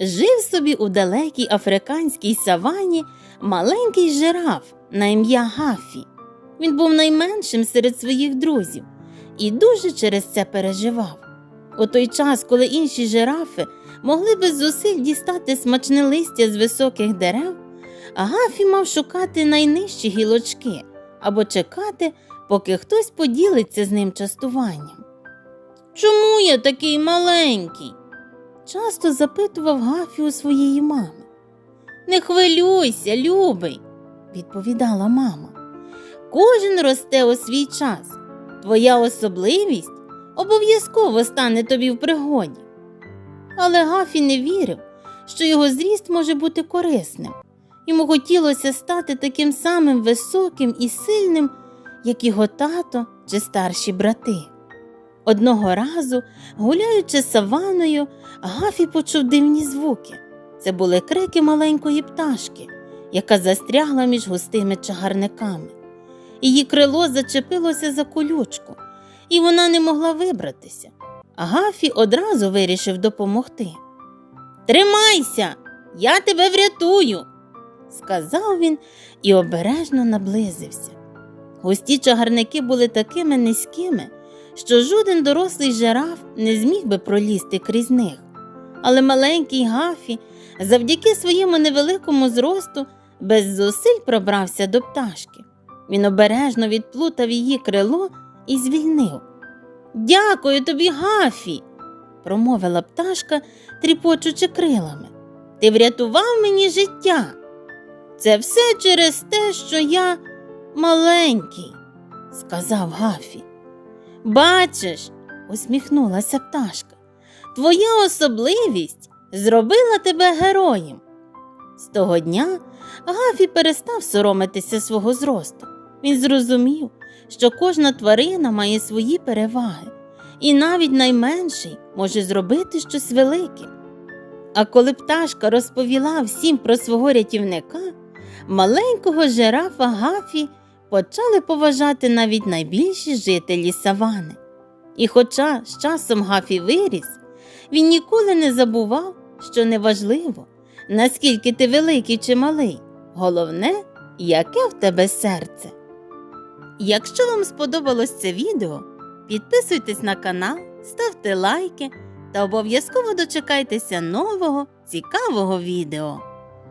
Жив собі у далекій африканській савані маленький жираф на ім'я Гафі. Він був найменшим серед своїх друзів і дуже через це переживав. У той час, коли інші жирафи могли без зусиль дістати смачне листя з високих дерев, Гафі мав шукати найнижчі гілочки або чекати, поки хтось поділиться з ним частуванням. Чому я такий маленький? Часто запитував Гафі у своєї мами. Не хвилюйся, любий, відповідала мама. Кожен росте у свій час. Твоя особливість обов'язково стане тобі в пригоді. Але Гафі не вірив, що його зріст може бути корисним. Йому хотілося стати таким самим високим і сильним, як його тато чи старші брати. Одного разу, гуляючи саваною, Гафі почув дивні звуки. Це були крики маленької пташки, яка застрягла між густими чагарниками. Її крило зачепилося за колючку, і вона не могла вибратися. Гафі одразу вирішив допомогти. Тримайся, я тебе врятую, сказав він і обережно наблизився. Густі чагарники були такими низькими, що жоден дорослий жираф не зміг би пролізти крізь них. Але маленький Гафі, завдяки своєму невеликому зросту, без зусиль пробрався до пташки. Він обережно відплутав її крило і звільнив. Дякую тобі, Гафі, промовила пташка, тріпочучи крилами. Ти врятував мені життя. Це все через те, що я маленький, сказав Гафі. Бачиш, усміхнулася пташка, твоя особливість зробила тебе героєм. З того дня Гафі перестав соромитися свого зросту. Він зрозумів, що кожна тварина має свої переваги, і навіть найменший може зробити щось велике. А коли пташка розповіла всім про свого рятівника, маленького жирафа Гафі почали поважати навіть найбільші жителі савани. І хоча з часом Гафі виріс, він ніколи не забував, що неважливо, наскільки ти великий чи малий, головне, яке в тебе серце. Якщо вам сподобалось це відео, підписуйтесь на канал, ставте лайки та обов'язково дочекайтеся нового цікавого відео.